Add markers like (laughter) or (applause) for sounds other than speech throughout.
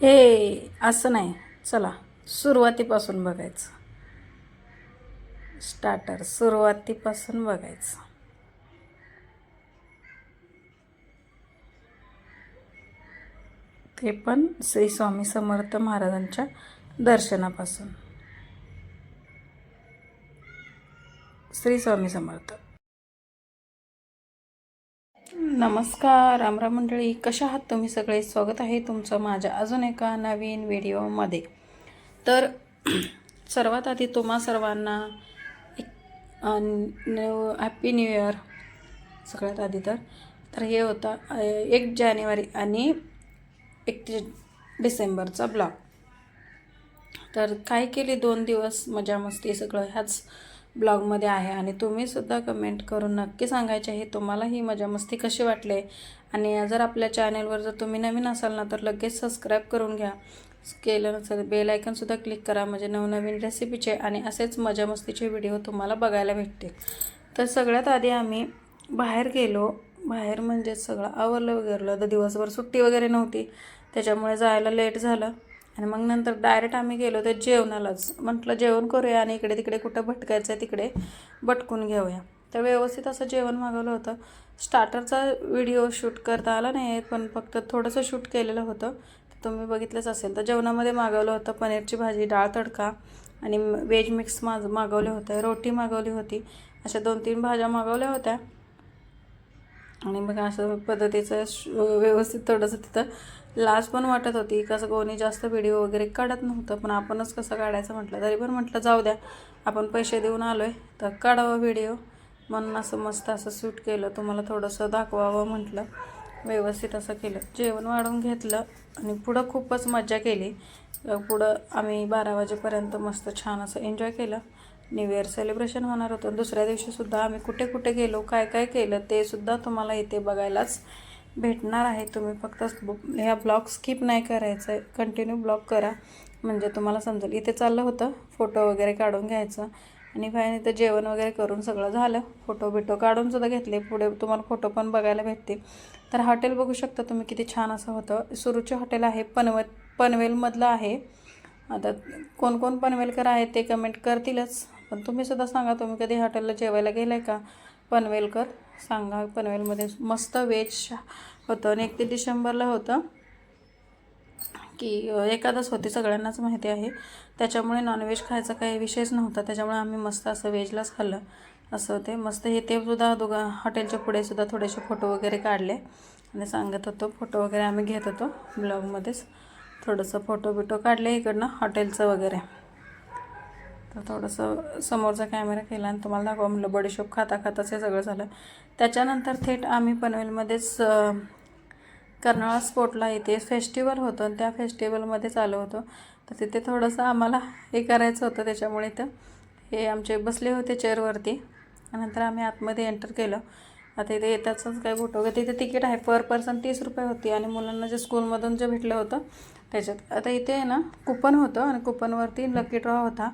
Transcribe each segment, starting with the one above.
हे असं नाही. चला सुरुवातीपासून बघायचं. स्टार्टर सुरुवातीपासून बघायचं. ते पण श्री स्वामी समर्थ महाराजांच्या दर्शनापासून. श्री स्वामी समर्थ. नमस्कार रामराम मंडळी. कशा आहात तुम्ही सगळे? स्वागत आहे तुमचं माझ्या अजून एका नवीन व्हिडिओमध्ये. तर (clears throat) सर्वात आधी तुम्हा सर्वांना एक न्यू हॅपी न्यू इयर. सगळ्यात आधी तर. तर हे होता एक जानेवारी आणि एकतीस डिसेंबरचा ब्लॉग. तर काय केली दोन दिवस? मजा मस्ती सगळं ह्याच ब्लॉगमध्ये आहे आणि तुम्हीसुद्धा कमेंट करून नक्की सांगायचे आहे. तुम्हाला ही मजा मस्ती कशी वाटले? आणि जर आपल्या चॅनलवर जर तुम्ही नवीन असाल ना तर लगेच सबस्क्राईब करून घ्या. केलं नसेल बेल आयकनसुद्धा क्लिक करा. म्हणजे नवनवीन रेसिपीचे आणि असेच मजा मस्तीचे व्हिडिओ तुम्हाला बघायला भेटतील. तर सगळ्यात आधी आम्ही बाहेर गेलो. बाहेर म्हणजे सगळं आवरलं वगैरे तर दिवसभर सुट्टी वगैरे नव्हती. त्याच्यामुळे जायला लेट झालं. आणि मग नंतर डायरेक्ट आम्ही गेलो तर जेवणालाच. म्हटलं जेवण करूया आणि इकडे तिकडे कुठं भटकायचं आहे तिकडे भटकून घेऊया. तर व्यवस्थित असं जेवण मागवलं होतं. स्टार्टरचा व्हिडिओ शूट करता आला नाही पण फक्त थोडंसं शूट केलेलं होतं. तर तुम्ही बघितलंच असेल. तर जेवणामध्ये मागवलं होतं पनीरची भाजी डाळ तडका आणि व्हेज मिक्स माग मागवले होतं रोटी मागवली होती. अशा दोन तीन भाज्या मागवल्या होत्या. आणि मग असं पद्धतीचं श- व्यवस्थित थोडंसं तिथं लाज पण वाटत होती. कसं कोणी जास्त व्हिडिओ वगैरे काढत नव्हतं पण आपणच कसं काढायचं म्हटलं तरी पण म्हटलं जाऊ द्या आपण पैसे देऊन आलो आहे तर काढावं व्हिडिओ म्हणून असं मस्त असं शूट केलं. तुम्हाला थोडंसं दाखवावं म्हटलं. व्यवस्थित असं केलं. जेवण वाढून घेतलं आणि पुढं खूपच मजा केली. पुढं आम्ही बारा वाजेपर्यंत मस्त छान असं एन्जॉय केलं. न्यू इयर सेलिब्रेशन होणार होतं. दुसऱ्या दिवशीसुद्धा आम्ही कुठे कुठे गेलो काय काय केलं ते सुद्धा तुम्हाला इथे बघायलाच भेटणार आहे. तुम्ही फक्त ह्या ब्लॉग स्किप नाही करायचं आहे कंटिन्यू ब्लॉग करा. म्हणजे तुम्हाला समजेल. इथे चाललं होतं फोटो वगैरे काढून घ्यायचं. आणि फायन तर जेवण वगैरे करून सगळं झालं. फोटो बिटो काढून सुद्धा घेतले. पुढे तुम्हाला फोटो पण बघायला भेटतील. तर हॉटेल बघू शकता तुम्ही किती छान असं होतं. सुरूचे हॉटेल आहे पनवे पनवेलमधलं आहे. आता कोण कोण पनवेलकर आहे ते कमेंट करतीलच. पण तुम्ही सुद्धा सांगा तुम्ही कधी हॉटेलला जेवायला गेलं आहे का? पनवेलकर सांगा पनवेलमध्ये मस्त वेज होतं आणि एकतीस डिसेंबरला होतं की एकादस होती सगळ्यांनाच माहिती आहे. त्याच्यामुळे नॉनव्हेज खायचा काही विषयच नव्हता. त्याच्यामुळे आम्ही मस्त असं व्हेजलाच खाल्लं. असं होते मस्त हे ते सुद्धा दोघा हॉटेलच्या पुढे सुद्धा थोडेसे फोटो वगैरे काढले आणि सांगत होतो. फोटो वगैरे आम्ही घेत होतो ब्लॉगमध्येच. थोडंसं फोटो बिटो काढले इकडनं हॉटेलचं वगैरे. तर थोडंसं समोरचा कॅमेरा केला आणि तुम्हाला दाखवा म्हटलं बडीशोप खाता खाताच हे सगळं झालं. त्याच्यानंतर थेट आम्ही पनवेलमध्येच कर्नाळा स्पोर्टला इथे फेस्टिवल होतं आणि त्या फेस्टिवलमध्येच आलो होतो. तर तिथे थोडंसं आम्हाला हे करायचं होतं त्याच्यामुळे इथं. हे आमचे बसले होते चेअरवरती नंतर आम्ही आतमध्ये एंटर केलं. आता इथे येताचंच काही फोटो वगैरे तिथे तिकीट आहे पर पर्सन तीस रुपये होती आणि मुलांना जे स्कूलमधून जे भेटलं होतं त्याच्यात. आता इथे आहे ना कुपन होतं आणि कुपनवरती लकी ड्रॉ होता.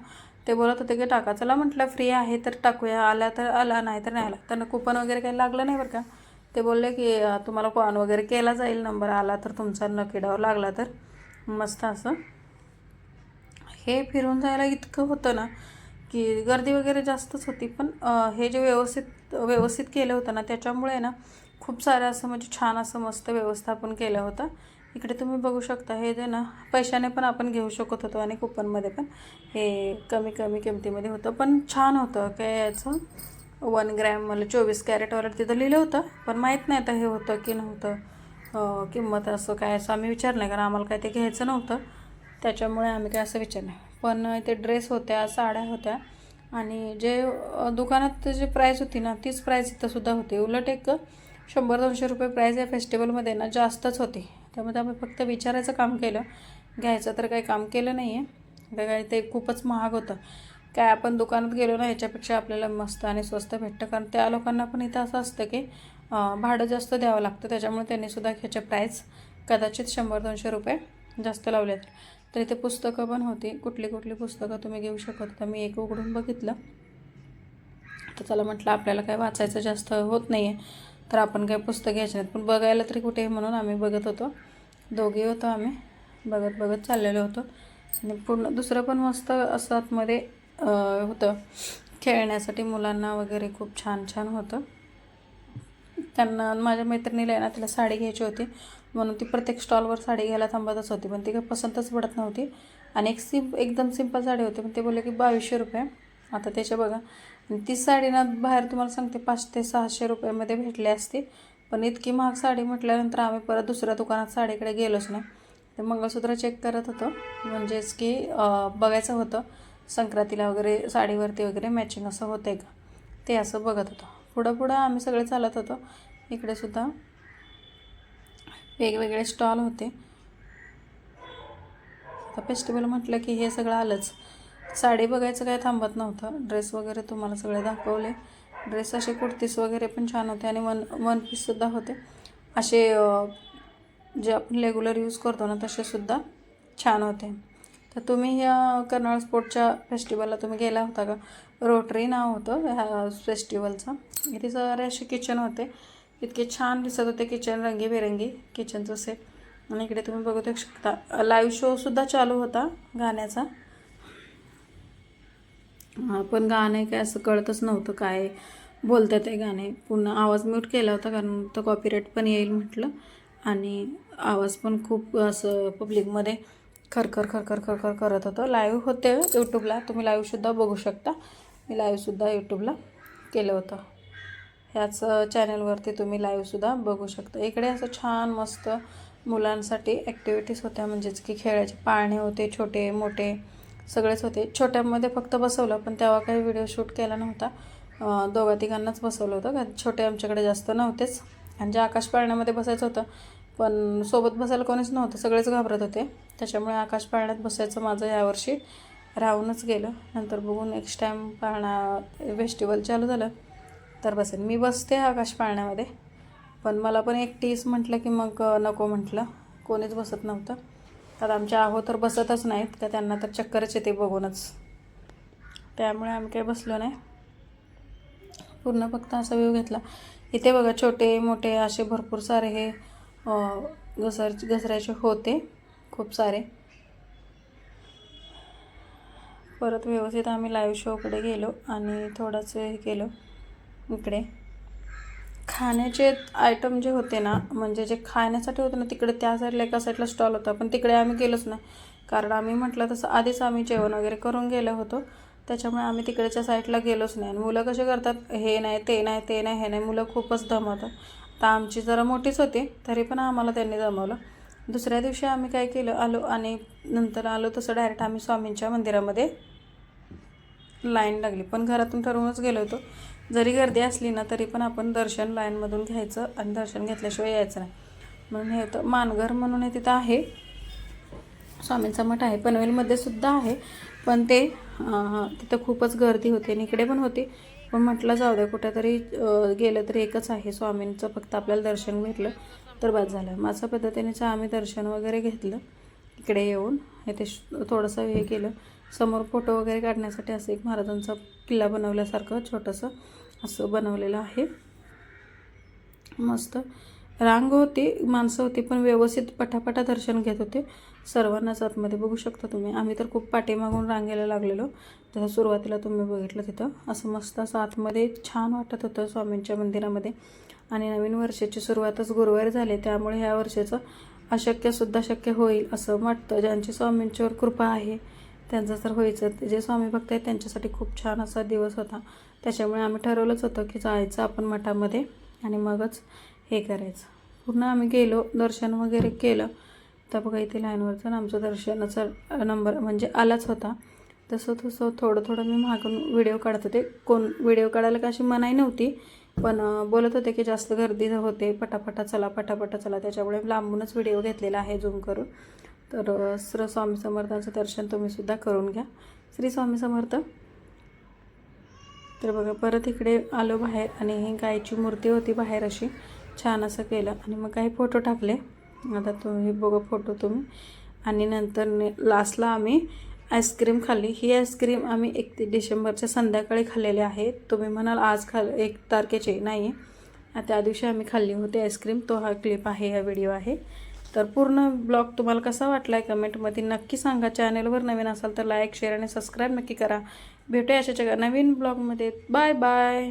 ते बोलत होते की टाका चला म्हटलं फ्री आहे तर टाकूया. आला तर आला नाही तर नाही आला. त्यांना कुपन वगैरे काही लागलं नाही बरं का? ते बोलले की तुम्हाला कॉन वगैरे केला जाईल नंबर आला तर तुमचा लकी लागला तर. मस्त असं. हे फिरून जायला इतकं होतं ना की गर्दी वगैरे जास्तच होती. पण हे जे व्यवस्थित व्यवस्थित केलं होतं ना त्याच्यामुळे ना खूप सारं असं म्हणजे छान असं मस्त व्यवस्थापन केलं होतं. इकडे तुम्ही बघू शकता हे जे ना पैशाने पण आपण घेऊ शकत होतो आणि कुपनमध्ये पण. हे कमी कमी किमतीमध्ये होतं पण छान होतं. काय याचं? वन ग्रॅम मला चोवीस कॅरेटवालं तिथं लिहिलं होतं पण माहीत नाही आता हे होतं की नव्हतं. किंमत असं काय असं आम्ही विचारलं नाही कारण आम्हाला काय ते घ्यायचं नव्हतं. त्याच्यामुळे आम्ही काय असं विचारलं नाही. पण ते ड्रेस होत्या साड्या होत्या आणि जे दुकानात जी प्राईस होती ना तीच प्राईस इथं सुद्धा होती. उलट एक शंभर दोनशे रुपये प्राईस या फेस्टिवलमध्ये ना जास्तच होती. त्यामध्ये आम्ही फक्त विचारायचं काम केलं. घ्यायचं तर काही काम केलं नाही आहे काय ते खूपच महाग होतं. काय आपण दुकानात गेलो ना ह्याच्यापेक्षा आपल्याला मस्त आणि स्वस्त भेटतं. कारण त्या लोकांना पण इथं असं असतं की भाडं जास्त द्यावं लागतं. त्याच्यामुळे त्यांनीसुद्धा ह्याचे प्राईस कदाचित शंभर दोनशे रुपये जास्त लावलेत. तर इथे पुस्तकं पण होती. कुठली कुठली पुस्तकं तुम्ही घेऊ शकत तर मी एक उघडून बघितलं. तर चला म्हटलं आपल्याला काय वाचायचं जास्त होत नाही आहे तर आपण काही पुस्तक घ्यायचे नाहीत. पण बघायला तरी कुठे म्हणून आम्ही बघत होतो. दोघे होतो आम्ही. बघत बघत चाललेलो होतो. आणि पूर्ण दुसरं पण मस्त असं आतमध्ये होतं. खेळण्यासाठी मुलांना वगैरे खूप छान छान होतं. त्यांना माझ्या मैत्रिणीला आहे ना तिला साडी घ्यायची होती. म्हणून ती प्रत्येक स्टॉलवर साडी घ्यायला थांबतच होती. पण ती काही पसंतच पडत नव्हती. आणि एक सिम एकदम सिंपल साडी होती. पण ते बोलले की बावीसशे रुपये. आता त्याच्या बघा. ती साडी ना बाहेर तुम्हाला सांगते पाचशे ते सहाशे रुपयामध्ये भेटली असती. पण इतकी महाग साडी म्हटल्यानंतर आम्ही परत दुसऱ्या दुकानात साडीकडे गेलोच नाही. ते मंगळसूत्र चेक करत होतो. म्हणजेच की बघायचं होतं संक्रांतीला वगैरे साडीवरती वगैरे मॅचिंग असं होते का? ते असं बघत होतो. पुढं पुढं आम्ही सगळे चालत होतो. इकडे सुद्धा वेगवेगळे स्टॉल होते. आता फेस्टिवल म्हटलं की हे सगळं आलंच. साडी बघायचं काय थांबत नव्हतं. ड्रेस वगैरे तुम्हाला सगळे दाखवले. ड्रेस असे कुर्तीस वगैरे पण छान होते आणि वन वन पीससुद्धा होते. असे जे आपण रेग्युलर यूज करतो ना तसेसुद्धा छान होते. तर तुम्ही ह्या कर्नाळ स्पोर्टच्या फेस्टिवलला तुम्ही गेला होता का? रोटरी नाव होतं ह्या फेस्टिवलचं इथे सारे असे किचन होते. इतके छान दिसत होते किचन रंगीबेरंगी किचनचं सेट आणि इकडे तुम्ही बघू शकता लाईव्ह शोसुद्धा चालू होता गाण्याचा. पण गाणे काय असं कळतच नव्हतं काय बोलतात ते गाणे. पुन्हा आवाज म्यूट केला होता कारण तो कॉपीराईट पण येईल म्हटलं. आणि आवाज पण खूप असं पब्लिकमध्ये खरखर खरखर खरखर करत होतं. लाईव्ह होते यूट्यूबला तुम्ही लाईव्हसुद्धा बघू शकता. मी लाईव्हसुद्धा यूट्यूबला केलं होतं. ह्याच चॅनलवरती तुम्ही लाईव्हसुद्धा बघू शकता. इकडे असं छान मस्त मुलांसाठी ॲक्टिव्हिटीज होत्या. म्हणजेच की खेळाचे पाळणे होते छोटे मोठे. सगळेच होते. छोट्यामध्ये फक्त बसवलं पण तेव्हा काही व्हिडिओ शूट केला नव्हता. दोघा तिघांनाच बसवलं होतं. कारण छोटे आमच्याकडे जास्त नव्हतेच. आणि जे आकाश पाळण्यामध्ये बसायचं होतं पण सोबत बसायला कोणीच नव्हतं. सगळेच घाबरत होते. त्याच्यामुळे आकाश पाळण्यात बसायचं माझं यावर्षी राहूनच गेलं. नंतर बघून नेक्स्ट टाईम पाळणा फेस्टिवल चालू झालं तर बसेल मी बसते आकाश पाळण्यामध्ये पण मला पण एकटीच म्हटलं की मग नको म्हटलं. कोणीच बसत नव्हतं. आता आमच्या आहो तर बसतच नाहीत का त्यांना तर चक्करच येते बघूनच. त्यामुळे आम्ही काही बसलो नाही. पूर्ण फक्त असा व्ह्यू घेतला. इथे बघा छोटे मोठे असे भरपूर सारे हे घसर घसरायचे होते. खूप सारे. परत व्यवस्थित आम्ही लाईव्ह शोकडे गेलो आणि थोडंसं हे केलं. इकडे. खाण्याचे आयटम जे होते ना म्हणजे जे खाण्यासाठी होते ना तिकडे त्या साईडला एका साईडला स्टॉल होता. पण तिकडे आम्ही गेलोच नाही. कारण आम्ही म्हटलं तसं आधीच आम्ही जेवण वगैरे करून गेलो होतो. त्याच्यामुळे आम्ही तिकडच्या साईडला गेलोच नाही. आणि मुलं कसे करतात हे नाही ते नाही ते नाही हे नाही मुलं खूपच दमवतात. तर आमची जरा मोठीच होती तरी पण आम्हाला त्यांनी जमवलं दुसऱ्या दिवशी आम्ही काय केलं आलो आणि नंतर आलो तसं डायरेक्ट आम्ही स्वामींच्या मंदिरामध्ये लाईन लागली. पण घरातून ठरवूनच गेलो होतो. जरी गर्दी असली ना तरी पण आपण दर्शन लाईनमधून घ्यायचं आणि दर्शन घेतल्याशिवाय यायचं नाही. म्हणून हे होतं. मानघर म्हणून हे तिथं आहे. स्वामींचा मठ आहे. पनवेलमध्ये सुद्धा आहे. पण ते तिथं खूपच गर्दी होती आणि इकडे पण होती. पण म्हटलं जाऊ द्या कुठेतरी गेलं तरी एकच आहे. स्वामींचं फक्त आपल्याला दर्शन भेटलं तर बाद झालं. माझ्या पद्धतीनेच आम्ही दर्शन वगैरे घेतलं. इकडे येऊन येथे श- थोडंसं हे केलं. समोर फोटो वगैरे काढण्यासाठी असं एक महाराजांचा किल्ला बनवल्यासारखं छोटंसं असं बनवलेलं आहे. मस्त. रांग होती माणसं होती पण व्यवस्थित पटापटा दर्शन घेत होते. सर्वांनाच आतमध्ये बघू शकता तुम्ही. आम्ही तर खूप पाठीमागून रांगेला लागलेलो. तसं सुरुवातीला तुम्ही बघितलं तिथं. असं मस्त असं आतमध्ये छान वाटत होतं स्वामींच्या मंदिरामध्ये. आणि नवीन वर्षाची सुरुवातच गुरुवारी झाली. त्यामुळे ह्या वर्षाचं अशक्यसुद्धा शक्य होईल असं वाटतं. ज्यांची स्वामींच्यावर कृपा आहे त्यांचं तर व्हायचं जे स्वामी भक्त आहेत त्यांच्यासाठी खूप छान असा दिवस होता. त्याच्यामुळे आम्ही ठरवलंच होतं की जायचं आपण मठामध्ये आणि मगच हे करायचं. पूर्ण आम्ही गेलो दर्शन वगैरे केलं. तर बघा इथे लाईनवरचं आमचं दर्शनाचा नंबर म्हणजे आलाच होता. तसं तसं थोडं थोडं मी मागून व्हिडिओ काढत होते. कोण व्हिडिओ काढायला का अशी मनाई नव्हती. पण बोलत होते की जास्त गर्दी होते पटापटा चला पटापटा चला. त्याच्यामुळे लांबूनच व्हिडिओ घेतलेला आहे झूम करून. तर अं, श्री स्वामी समर्थांचं दर्शन तुम्हीसुद्धा करून घ्या. श्री स्वामी समर्थ. तर बघा परत इकडे आलो बाहेर आणि ही गायची मूर्ती होती बाहेर अशी. छान असं केलं आणि मग काही फोटो टाकले. आता तुम्ही बघा फोटो तुम्ही. आणि नंतर ने लास्टला आम्ही आईस्क्रीम खाल्ली. ही आईस्क्रीम आम्ही एकतीस डिसेंबरच्या संध्याकाळी खाल्लेली आहे. तुम्ही म्हणाल आज खा एक तारखेची नाही. आहे त्या दिवशी आम्ही खाल्ली होती आईस्क्रीम. तो हा क्लिप आहे हा व्हिडिओ आहे. तर पूर्ण ब्लॉग तुम्हाला कसा वाटला आहे कमेंटमध्ये नक्की सांगा. चॅनलवर नवीन असाल तर लाईक शेअर आणि सबस्क्राईब नक्की करा. भेटूया अशाच्या नवीन ब्लॉगमध्ये. Bye bye.